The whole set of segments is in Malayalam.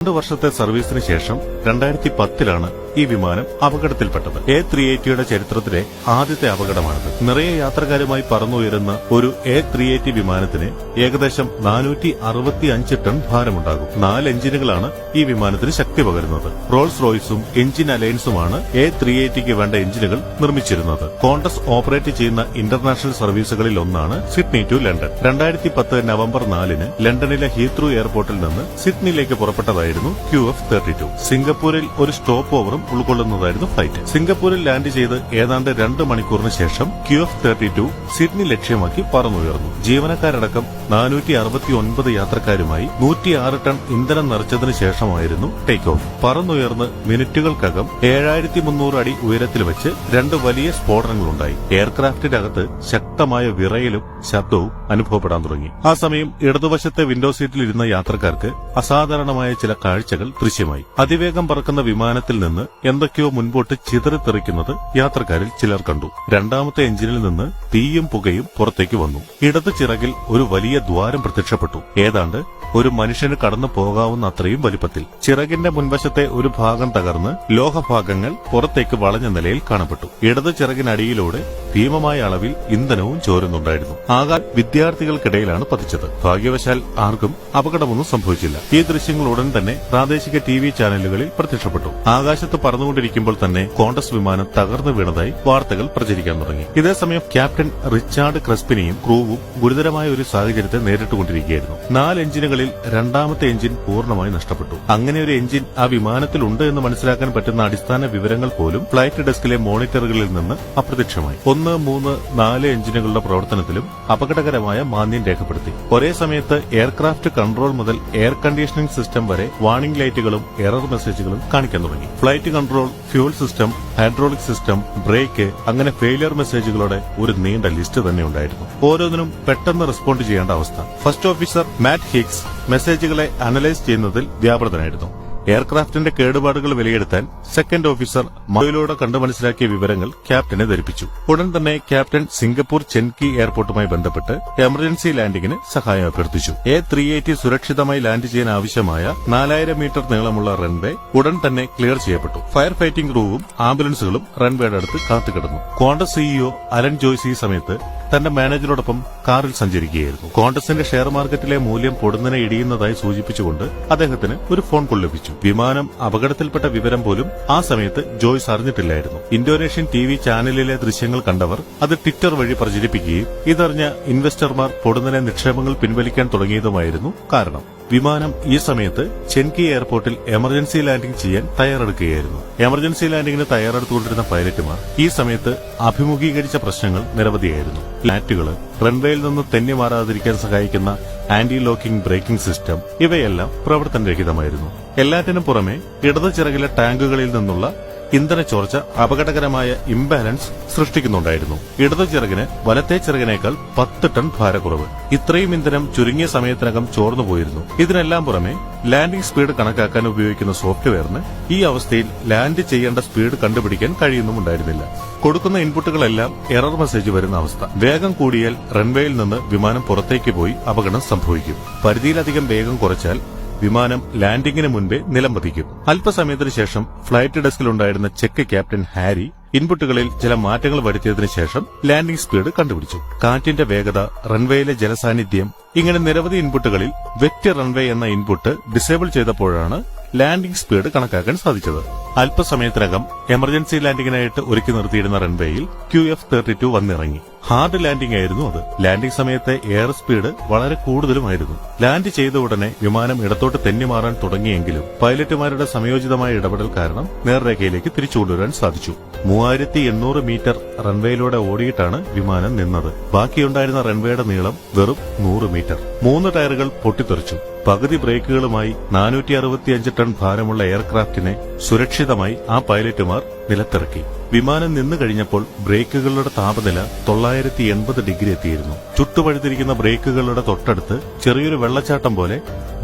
രണ്ട് വർഷത്തെ സർവീസിന് ശേഷം രണ്ടായിരത്തി പത്തിലാണ് ഈ വിമാനം അപകടത്തിൽപ്പെട്ടത്. എ ത്രീ എയ്റ്റിയുടെ ചരിത്രത്തിലെ ആദ്യത്തെ അപകടമാണിത്. നിറയെ യാത്രക്കാരുമായി പറന്നുയരുന്ന ഒരു എ ത്രീ എയ്റ്റി വിമാനത്തിന് ഏകദേശം നാനൂറ്റി അറുപത്തി അഞ്ച് ടൺ ഭാരമുണ്ടാകും. നാല് എഞ്ചിനുകളാണ് ഈ വിമാനത്തിന് ശക്തി പകരുന്നത്. റോൾസ് റോയ്സും എഞ്ചിൻ അലയൻസുമാണ് എ ത്രീ എയ്റ്റിക്ക് വേണ്ട എഞ്ചിനുകൾ നിർമ്മിച്ചിരുന്നത്. കോണ്ടസ് ഓപ്പറേറ്റ് ചെയ്യുന്ന ഇന്റർനാഷണൽ സർവീസുകളിൽ ഒന്നാണ് സിഡ്നി ടു ലണ്ടൻ. രണ്ടായിരത്തി പത്ത് നവംബർ നാലിന് ലണ്ടനിലെ ഹീത്രൂ എയർപോർട്ടിൽ നിന്ന് സിഡ്നിയിലേക്ക് പുറപ്പെട്ടതായിരുന്നു ക്യു എഫ് തേർട്ടി ടു. സിംഗപ്പൂരിൽ ഒരു സ്റ്റോപ്പ് ഓവറും ഉൾക്കൊള്ളുന്നതായിരുന്നു ഫ്ലൈറ്റ്. സിംഗപ്പൂരിൽ ലാൻഡ് ചെയ്ത് ഏതാണ്ട് രണ്ട് മണിക്കൂറിന് ശേഷം Q F thirty two Sydney ലക്ഷ്യമാക്കി പറന്നുയർന്നു. ജീവനക്കാരടക്കം നാനൂറ്റി അറുപത്തി ഒൻപത് യാത്രക്കാരുമായി നൂറ്റിയാറ് ടൺ ഇന്ധനം നിറച്ചതിനു ശേഷമായിരുന്നു ടേക്ക് ഓഫ് പറന്നുയർന്ന് മിനിറ്റുകൾക്കകം ഏഴായിരത്തി മുന്നൂറ് അടി ഉയരത്തിൽ വെച്ച് രണ്ട് വലിയ സ്ഫോടനങ്ങളുണ്ടായി. എയർക്രാഫ്റ്റിന്റെ അകത്ത് ശക്തമായ വിറയലും ശബ്ദവും അനുഭവപ്പെടാൻ തുടങ്ങി. ആ സമയം ഇടതുവശത്തെ വിൻഡോ സീറ്റിൽ ഇരുന്ന യാത്രക്കാർക്ക് അസാധാരണമായ ചില കാഴ്ചകൾ ദൃശ്യമായി. അതിവേഗം പറക്കുന്ന വിമാനത്തിൽ നിന്ന് എന്തൊക്കെയോ മുൻപോട്ട് ചിതറിത്തെറിക്കുന്നത് യാത്രക്കാരിൽ ചിലർ കണ്ടു. രണ്ടാമത്തെ എഞ്ചിനിൽ നിന്ന് തീയും പുകയും പുറത്തേക്ക് വന്നു. ഇടത് ചിറകിൽ ഒരു വലിയ ദ്വാരം പ്രത്യക്ഷപ്പെട്ടു. ഏതാണ്ട് ഒരു മനുഷ്യന് കടന്നു പോകാവുന്ന അത്രയും വലിപ്പത്തിൽ. ചിറകിന്റെ മുൻവശത്തെ ഒരു ഭാഗം തകർന്ന് ലോഹഭാഗങ്ങൾ പുറത്തേക്ക് വളഞ്ഞ നിലയിൽ കാണപ്പെട്ടു. ഇടത് ചിറകിനടിയിലൂടെ ഭീമമായ അളവിൽ ഇന്ധനവും ചോരുന്നുണ്ടായിരുന്നു. ആകാൻ വിദ്യാർത്ഥികൾക്കിടയിലാണ് പതിച്ചത്. ഭാഗ്യവശാൽ ആർക്കും അപകടമൊന്നും സംഭവിച്ചില്ല. ഈ ദൃശ്യങ്ങൾ ഉടൻ തന്നെ പ്രാദേശിക ടി ചാനലുകളിൽ പ്രത്യക്ഷപ്പെട്ടു. ആകാശത്ത് പറന്നുകൊണ്ടിരിക്കുമ്പോൾ തന്നെ കോണ്ടസ് വിമാനം തകർന്നു വീണതായി വാർത്തകൾ പ്രചരിക്കാൻ തുടങ്ങി. ഇതേസമയം ക്യാപ്റ്റൻ റിച്ചാർഡ് ക്രസ്പിനെയും ക്രൂവും ഗുരുതരമായ ഒരു സാഹചര്യത്തെ നേരിട്ടുകൊണ്ടിരിക്കുകയായിരുന്നു. നാല് എഞ്ചിനുകളിൽ രണ്ടാമത്തെ എഞ്ചിൻ പൂർണമായി നഷ്ടപ്പെട്ടു. അങ്ങനെ ഒരു എഞ്ചിൻ ആ വിമാനത്തിലുണ്ട് എന്ന് മനസ്സിലാക്കാൻ പറ്റുന്ന അടിസ്ഥാന വിവരങ്ങൾ പോലും ഫ്ലൈറ്റ് ഡെസ്കിലെ മോണിറ്ററുകളിൽ നിന്ന് അപ്രത്യക്ഷമായി. ഒന്ന് മൂന്ന് നാല് എഞ്ചിനുകളുടെ പ്രവർത്തനത്തിലും അപകടകരമായ മാന്ദ്യം രേഖപ്പെടുത്തി. ഒരേ സമയത്ത് എയർക്രാഫ്റ്റ് കൺട്രോൾ മുതൽ എയർ കണ്ടീഷനിംഗ് സിസ്റ്റം വരെ വാർണിംഗ് ലൈറ്റുകളും എറർ മെസ്സേജുകളും കാണിക്കാൻ തുടങ്ങി. Flight control fuel system hydraulic system brake അങ്ങനെ ഫെയിലിയർ മെസ്സേജുകളുടെ ഒരു നീണ്ട ലിസ്റ്റ് തന്നെ ഉണ്ടായിരുന്നു. ഓരോന്നിനും പെട്ടെന്ന് റെസ്പോണ്ട് ചെയ്യേണ്ട അവസ്ഥ. ഫസ്റ്റ് ഓഫീസർ മാറ്റ് ഹിക്സ് മെസ്സേജുകളെ അനലൈസ് ചെയ്യുന്നതിൽ വ്യാപൃതനായിരുന്നു. എയർക്രാഫ്റ്റിന്റെ കേടുപാടുകൾ വിലയിരുത്താൻ സെക്കൻഡ് ഓഫീസർ മൊബൈലിലൂടെ കണ്ടു മനസ്സിലാക്കിയ വിവരങ്ങൾ ക്യാപ്റ്റനെ ധരിപ്പിച്ചു. ഉടൻ തന്നെ ക്യാപ്റ്റൻ സിംഗപ്പൂർ ചെൻകി എയർപോർട്ടുമായി ബന്ധപ്പെട്ട് എമർജൻസി ലാൻഡിംഗിന് സഹായം അഭ്യർത്ഥിച്ചു. എ ത്രീ എയ്റ്റി സുരക്ഷിതമായി ലാൻഡ് ചെയ്യാൻ ആവശ്യമായ നാലായിരം മീറ്റർ നീളമുള്ള റൺവേ ഉടൻ തന്നെ ക്ലിയർ ചെയ്യപ്പെട്ടു. ഫയർ ഫൈറ്റിംഗ് ക്രൂവും ആംബുലൻസുകളും റൺവേയുടെ അടുത്ത് കാത്തുകിടന്നു. കോണ്ടസ് സിഇഒ അലൻ ജോയ്സ് ഈ സമയത്ത് തന്റെ മാനേജറോടൊപ്പം കാറിൽ സഞ്ചരിക്കുകയായിരുന്നു. കോണ്ടസിന്റെ ഷെയർ മാർക്കറ്റിലെ മൂല്യം പൊടുന്നനെ ഇടിയുന്നതായി സൂചിപ്പിച്ചുകൊണ്ട് അദ്ദേഹത്തിന് ഒരു ഫോൺ കോൾ ലഭിച്ചു. വിമാനം അപകടത്തിൽപ്പെട്ട വിവരം പോലും ആ സമയത്ത് ജോയ്സ് അറിഞ്ഞിട്ടില്ലായിരുന്നു. ഇന്തോനേഷ്യൻ ടി ചാനലിലെ ദൃശ്യങ്ങൾ കണ്ടവർ അത് ട്വിറ്റർ വഴി പ്രചരിപ്പിക്കുകയും ഇതറിഞ്ഞ ഇൻവെസ്റ്റർമാർ പൊടുന്നനെ നിക്ഷേപങ്ങൾ പിൻവലിക്കാൻ തുടങ്ങിയതുമായിരുന്നു കാരണം. വിമാനം ഈ സമയത്ത് ചെൻകി എയർപോർട്ടിൽ എമർജൻസി ലാൻഡിംഗ് ചെയ്യാൻ തയ്യാറെടുക്കുകയായിരുന്നു. എമർജൻസി ലാൻഡിംഗിന് തയ്യാറെടുത്തുകൊണ്ടിരുന്ന പൈലറ്റുമാർ ഈ സമയത്ത് അഭിമുഖീകരിച്ച പ്രശ്നങ്ങൾ നിരവധിയായിരുന്നു. ലാറ്റുകൾ റൺവേയിൽ നിന്ന് തെന്നി മാറാതിരിക്കാൻ സഹായിക്കുന്ന ആന്റി ലോക്കിംഗ് ബ്രേക്കിംഗ് സിസ്റ്റം ഇവയെല്ലാം പ്രവർത്തനരഹിതമായിരുന്നു. എല്ലാറ്റിനും പുറമെ ഇടതു ചിറകിലെ ടാങ്കുകളിൽ നിന്നുള്ള ഇന്ധന ചോർച്ച അപകടകരമായ ഇംബാലൻസ് സൃഷ്ടിക്കുന്നുണ്ടായിരുന്നു. ഇടതു ചിറകിന് വലത്തെ ചിറകിനേക്കാൾ പത്ത് ടൺ ഭാരക്കുറവ്. ഇത്രയും ഇന്ധനം ചുരുങ്ങിയ സമയത്തിനകം ചോർന്നുപോയിരുന്നു ഇതിനെല്ലാം പുറമെ ലാൻഡിംഗ് സ്പീഡ് കണക്കാക്കാൻ ഉപയോഗിക്കുന്ന സോഫ്റ്റ്വെയറിന് ഈ അവസ്ഥയിൽ ലാൻഡ് ചെയ്യേണ്ട സ്പീഡ് കണ്ടുപിടിക്കാൻ കഴിയുന്നുമുണ്ടായിരുന്നില്ല. കൊടുക്കുന്ന ഇൻപുട്ടുകളെല്ലാം എറർ മെസ്സേജ് വരുന്ന അവസ്ഥ. വേഗം കൂടിയാൽ റൺവേയിൽ നിന്ന് വിമാനം പുറത്തേക്ക് പോയി അപകടം സംഭവിക്കും. പരിധിയിലധികം വേഗം കുറച്ചാൽ വിമാനം ലാൻഡിംഗിന് മുൻപേ നിലംപതിക്കും അല്പസമയത്തിനു ശേഷം ഫ്ലൈറ്റ് ഡെസ്കിലുണ്ടായിരുന്ന ചെക്ക് ക്യാപ്റ്റൻ ഹാരി ഇൻപുട്ടുകളിൽ ചില മാറ്റങ്ങൾ വരുത്തിയതിനു ശേഷം ലാൻഡിംഗ് സ്പീഡ് കണ്ടുപിടിച്ചു. കാറ്റിന്റെ വേഗത റൺവേയിലെ ജലസാന്നിധ്യം ഇങ്ങനെ നിരവധി ഇൻപുട്ടുകളിൽ വെറ്റ് റൺവേ എന്ന ഇൻപുട്ട് ഡിസേബിൾ ചെയ്തപ്പോഴാണ് ലാൻഡിംഗ് സ്പീഡ് കണക്കാക്കാൻ സാധിച്ചത്. അല്പസമയത്തിനകം എമർജൻസി ലാൻഡിംഗിനായിട്ട് ഒരുക്കി നിർത്തിയിരുന്ന റൺവേയിൽ ക്യു എഫ് തേർട്ടി ടു വന്നിറങ്ങി. ഹാർഡ് ലാൻഡിംഗ് ആയിരുന്നു അത്. ലാൻഡിംഗ് സമയത്തെ എയർ സ്പീഡ് വളരെ കൂടുതലുമായിരുന്നു. ലാൻഡ് ചെയ്ത ഉടനെ വിമാനം ഇടത്തോട്ട് തെന്നി മാറാൻ തുടങ്ങിയെങ്കിലും പൈലറ്റുമാരുടെ സമയോചിതമായ ഇടപെടൽ കാരണം നേർരേഖയിലേക്ക് തിരിച്ചുകൊണ്ടുവരാൻ സാധിച്ചു. മൂവായിരത്തി എണ്ണൂറ് മീറ്റർ റൺവേയിലൂടെ ഓടിയിട്ടാണ് വിമാനം നിന്നത്. ബാക്കിയുണ്ടായിരുന്ന റൺവേയുടെ നീളം വെറും നൂറ് മീറ്റർ. മൂന്ന് ടയറുകൾ പൊട്ടിത്തെറിച്ചു. പകുതി ബ്രേക്കുകളുമായി നാനൂറ്റി അറുപത്തിയഞ്ച് ടൺ ഭാരമുള്ള എയർക്രാഫ്റ്റിനെ സുരക്ഷിതമായി ആ പൈലറ്റുമാർ നിലത്തിറക്കി. വിമാനം നിന്നു കഴിഞ്ഞപ്പോൾ ബ്രേക്കുകളുടെ താപനില തൊള്ളായിരത്തി എൺപത് ഡിഗ്രി എത്തിയിരുന്നു. ചുട്ടുപഴുത്തിരിക്കുന്ന ബ്രേക്കുകളുടെ തൊട്ടടുത്ത് ചെറിയൊരു വെള്ളച്ചാട്ടം പോലെ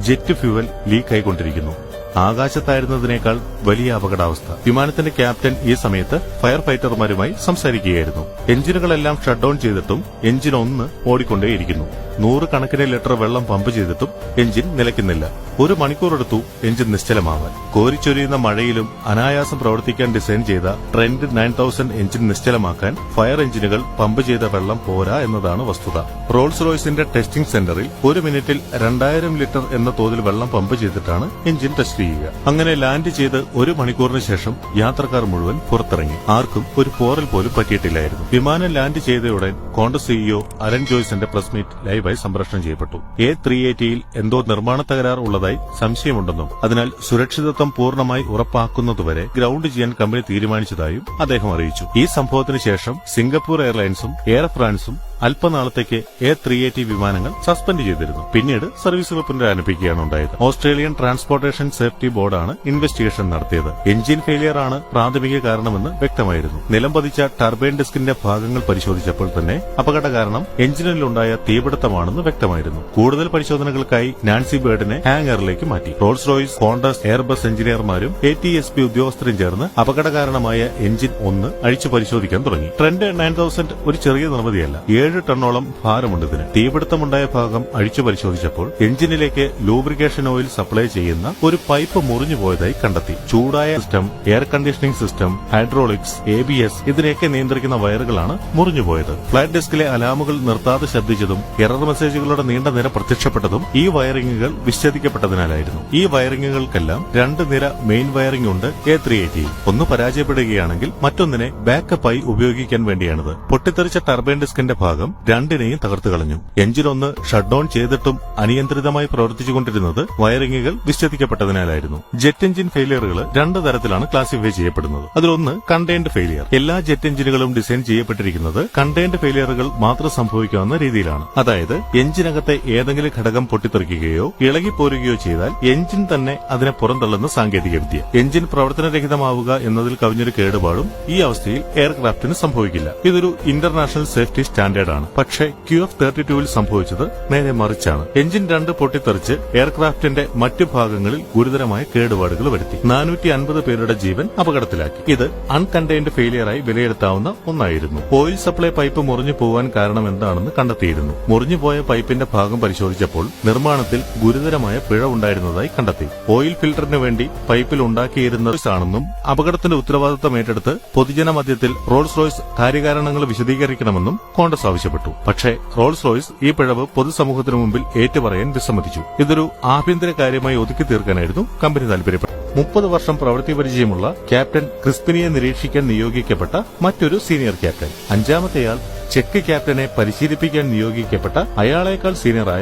ജെറ്റ് ഫ്യൂവൽ ലീക്കായിക്കൊണ്ടിരിക്കുന്നു. ആകാശത്തായിരുന്നതിനേക്കാൾ വലിയ അപകടാവസ്ഥ. വിമാനത്തിന്റെ ക്യാപ്റ്റൻ ഈ സമയത്ത് ഫയർ ഫൈറ്റർമാരുമായി സംസാരിക്കുകയായിരുന്നു. എഞ്ചിനുകളെല്ലാം ഷട്ട് ഡൌൺ ചെയ്തിട്ടും എഞ്ചിൻ ഒന്ന് ഓടിക്കൊണ്ടേയിരിക്കുന്നു. നൂറുകണക്കിന് ലിറ്റർ വെള്ളം പമ്പ് ചെയ്തിട്ടും എഞ്ചിൻ നിലയ്ക്കുന്നില്ല. ഒരു മണിക്കൂറെടുത്തു എഞ്ചിൻ നിശ്ചലമാവാൻ. കോരിച്ചൊരിയുന്ന മഴയിലും അനായാസം പ്രവർത്തിക്കാൻ ഡിസൈൻ ചെയ്ത ട്രെൻഡ് നയൻ തൗസൻഡ് എഞ്ചിൻ നിശ്ചലമാക്കാൻ ഫയർ എഞ്ചിനുകൾ പമ്പ് ചെയ്ത വെള്ളം പോരാ എന്നതാണ് വസ്തുത. റോൾസ് റോയ്സിന്റെ ടെസ്റ്റിംഗ് സെന്ററിൽ ഒരു മിനിറ്റിൽ രണ്ടായിരം ലിറ്റർ എന്ന തോതിൽ വെള്ളം പമ്പ് ചെയ്തിട്ടാണ് എഞ്ചിൻ ടെസ്റ്റ് ചെയ്യുക. അങ്ങനെ ലാൻഡ് ചെയ്ത് ഒരു മണിക്കൂറിന് ശേഷം യാത്രക്കാർ മുഴുവൻ പുറത്തിറങ്ങി. ആർക്കും ഒരു പോറൽ പോലും പറ്റിയിട്ടില്ലായിരുന്നു. വിമാനം ലാൻഡ് ചെയ്തയുടൻ കോൺഗ്രസ് സിഇഒ അലൻ ജോയ്സിന്റെ പ്രസ് മീറ്റ് ലൈവായി സംപ്രേഷണം ചെയ്യപ്പെട്ടു. എ ത്രീ എയ്റ്റിയിൽ എന്തോ നിർമ്മാണ തകരാർ ഉള്ളതായി സംശയമുണ്ടെന്നും അതിനാൽ സുരക്ഷിതത്വം പൂർണമായി ഉറപ്പാക്കുന്നതുവരെ ഗ്രൌണ്ട് ചെയ്യാൻ കമ്പനി തീരുമാനിച്ചതായും അദ്ദേഹം അറിയിച്ചു. ഈ സംഭവത്തിന് ശേഷം സിംഗപ്പൂർ എയർലൈൻസും എയർ ഫ്രാൻസും അല്പനാളത്തേക്ക് എ ത്രീ എയ്റ്റി വിമാനങ്ങൾ സസ്പെൻഡ് ചെയ്തിരുന്നു. പിന്നീട് സർവീസുകൾ പുനരാരംഭിക്കുകയാണ് ഉണ്ടായത്. ഓസ്ട്രേലിയൻ ട്രാൻസ്പോർട്ടേഷൻ സേഫ്റ്റി ബോർഡാണ് ഇൻവെസ്റ്റിഗേഷൻ നടത്തിയത്. എഞ്ചിൻ ഫെയിലിയർ ആണ് പ്രാഥമിക കാരണമെന്ന് വ്യക്തമായിരുന്നു. നിലം പതിച്ച ടർബൈൻ ഡിസ്കിന്റെ ഭാഗങ്ങൾ പരിശോധിച്ചപ്പോൾ തന്നെ അപകട കാരണം എഞ്ചിനിലുണ്ടായ തീപിടുത്തമാണെന്ന് വ്യക്തമായിരുന്നു. കൂടുതൽ പരിശോധനകൾക്കായി നാൻസി ബേർഡിനെ ഹാങ്ങറിലേക്ക് മാറ്റി. റോൾസ് റോയ്സ് കോണ്ടസ് എയർബസ് എഞ്ചിനീയർമാരും എ ടി എസ് പി ഉദ്യോഗസ്ഥരും ചേർന്ന് അപകട കാരണമായ എഞ്ചിൻ ഒന്ന് അഴിച്ചു പരിശോധിക്കാൻ തുടങ്ങി. ട്രെൻഡ് നയൻ തൗസൻഡ് ഒരു ചെറിയ നിർമ്മിതിയല്ല. ഏഴ് ടണ്ണോളം ഭാരമുണ്ട് ഇതിന്. തീപിടുത്തമുണ്ടായ ഭാഗം അഴിച്ചു പരിശോധിച്ചപ്പോൾ എഞ്ചിനിലേക്ക് ലൂബ്രിക്കേഷൻ ഓയിൽ സപ്ലൈ ചെയ്യുന്ന ഒരു പൈപ്പ് മുറിഞ്ഞു പോയതായി കണ്ടെത്തി. ചൂടായ system air conditioning system hydraulics A B S ഇതിനെയൊക്കെ നിയന്ത്രിക്കുന്ന വയറുകളാണ് മുറിഞ്ഞുപോയത് ഫ്ലാറ്റ് ഡെസ്കിലെ അലാമുകൾ നിർത്താതെ ശബ്ദിച്ചതും എറർ മെസ്സേജുകളുടെ നീണ്ട നിര പ്രത്യക്ഷപ്പെട്ടതും ഈ വയറിങ്ങുകൾ വിച്ഛേദിക്കപ്പെട്ടതിനാലായിരുന്നു ഈ വയറിങ്ങുകൾക്കെല്ലാം രണ്ട് നിര മെയിൻ വയറിംഗ് ഉണ്ട് എ ത്രീ എയ്റ്റി ഒന്ന് പരാജയപ്പെടുകയാണെങ്കിൽ മറ്റൊന്നിനെ ബാക്കപ്പായി ഉപയോഗിക്കാൻ വേണ്ടിയാണിത്. പൊട്ടിത്തെറിച്ച ടർബൈൻ ഡിസ്കിന്റെ ഭാഗം രണ്ടിനെയും തകർത്തു കളഞ്ഞു. എഞ്ചിൻ ഒന്ന് ഷട്ട് ഡൌൺ ചെയ്തിട്ടും അനിയന്ത്രിതമായി പ്രവർത്തിച്ചുകൊണ്ടിരുന്നത് വയറിംഗുകൾ വിച്ഛേദിക്കപ്പെട്ടതിനാലായിരുന്നു ജെറ്റ് എഞ്ചിൻ ഫെയിലിയറുകൾ രണ്ട് തരത്തിലാണ് ക്ലാസിഫൈ ചെയ്യപ്പെടുന്നത്. അതിലൊന്ന് കണ്ടെയ്ൻഡ് ഫെയിലിയർ എല്ലാ ജെറ്റ് എഞ്ചിനുകളും ഡിസൈൻ ചെയ്യപ്പെട്ടിരിക്കുന്നത് കണ്ടെയ്ൻഡ് ഫെയിലിയറുകൾ മാത്രം സംഭവിക്കാവുന്ന രീതിയിലാണ്. അതായത് എഞ്ചിനകത്തെ ഏതെങ്കിലും ഘടകം പൊട്ടിത്തെറിക്കുകയോ ഇളകിപ്പോരുകയോ ചെയ്താൽ എഞ്ചിൻ തന്നെ അതിനെ പുറന്തള്ളുന്ന സാങ്കേതിക വിദ്യ എഞ്ചിൻ പ്രവർത്തനരഹിതമാവുക എന്നതിൽ കവിഞ്ഞൊരു കേടുപാടും ഈ അവസ്ഥയിൽ എയർക്രാഫ്റ്റിന് സംഭവിക്കില്ല. ഇതൊരു ഇന്റർനാഷണൽ സേഫ്റ്റി സ്റ്റാൻഡേർഡ് ആണ് പക്ഷേ ക്യു എഫ് തേർട്ടി ടുവിൽ സംഭവിച്ചത് നേരെ മറിച്ചാണ്. എഞ്ചിൻ രണ്ട് പൊട്ടിത്തെറിച്ച് എയർക്രാഫ്റ്റിന്റെ മറ്റു ഭാഗങ്ങളിൽ ഗുരുതരമായ കേടുപാടുകൾ വരുത്തി. നാനൂറ്റി അൻപത് പേരുടെ ജീവൻ അപകടത്തിലാക്കി. ഇത് അൺകണ്ടെയ്ൻഡ് ഫെയിലിയറായി വിലയിരുത്താവുന്ന ഒന്നായിരുന്നു. ഓയിൽ സപ്ലൈ പൈപ്പ് മുറിഞ്ഞു പോകാൻ കാരണം എന്താണെന്ന് കണ്ടെത്തിയിരുന്നു. മുറിഞ്ഞുപോയ പൈപ്പിന്റെ ഭാഗം പരിശോധിച്ചപ്പോൾ നിർമ്മാണത്തിൽ ഗുരുതരമായ പിഴ ഉണ്ടായിരുന്നതായി കണ്ടെത്തി. ഓയിൽ ഫിൽറ്ററിന് വേണ്ടി പൈപ്പിൽ ഉണ്ടാക്കിയിരുന്നതാണെന്നും അപകടത്തിന്റെ ഉത്തരവാദിത്തം ഏറ്റെടുത്ത് പൊതുജന മധ്യത്തിൽ റോൾസ് റോയ്സ് കാര്യകാരണങ്ങൾ വിശദീകരിക്കണമെന്നും കോൺഗ്രസ് ആവശ്യപ്പെട്ടു. പക്ഷേ റോൾസ് റോയ്സ് ഈ പിഴവ് പൊതുസമൂഹത്തിനു മുമ്പിൽ ഏറ്റുപറയാൻ വിസമ്മതിച്ചു. ഇതൊരു ആഭ്യന്തര കാര്യമായി ഒതുക്കി തീർക്കാനായിരുന്നു കമ്പനി താൽപര്യപ്പെട്ടത്. മുപ്പത് വർഷം പ്രവൃത്തി പരിചയമുള്ള ക്യാപ്റ്റൻ ക്രിസ്പിനിയെ നിരീക്ഷിക്കാൻ നിയോഗിക്കപ്പെട്ട മറ്റൊരു സീനിയർ ക്യാപ്റ്റൻ. അഞ്ചാമത്തെയാൾ ചെക്ക് ക്യാപ്റ്റനെ പരിശീലിപ്പിക്കാൻ നിയോഗിക്കപ്പെട്ട അയാളേക്കാൾ സീനിയറായ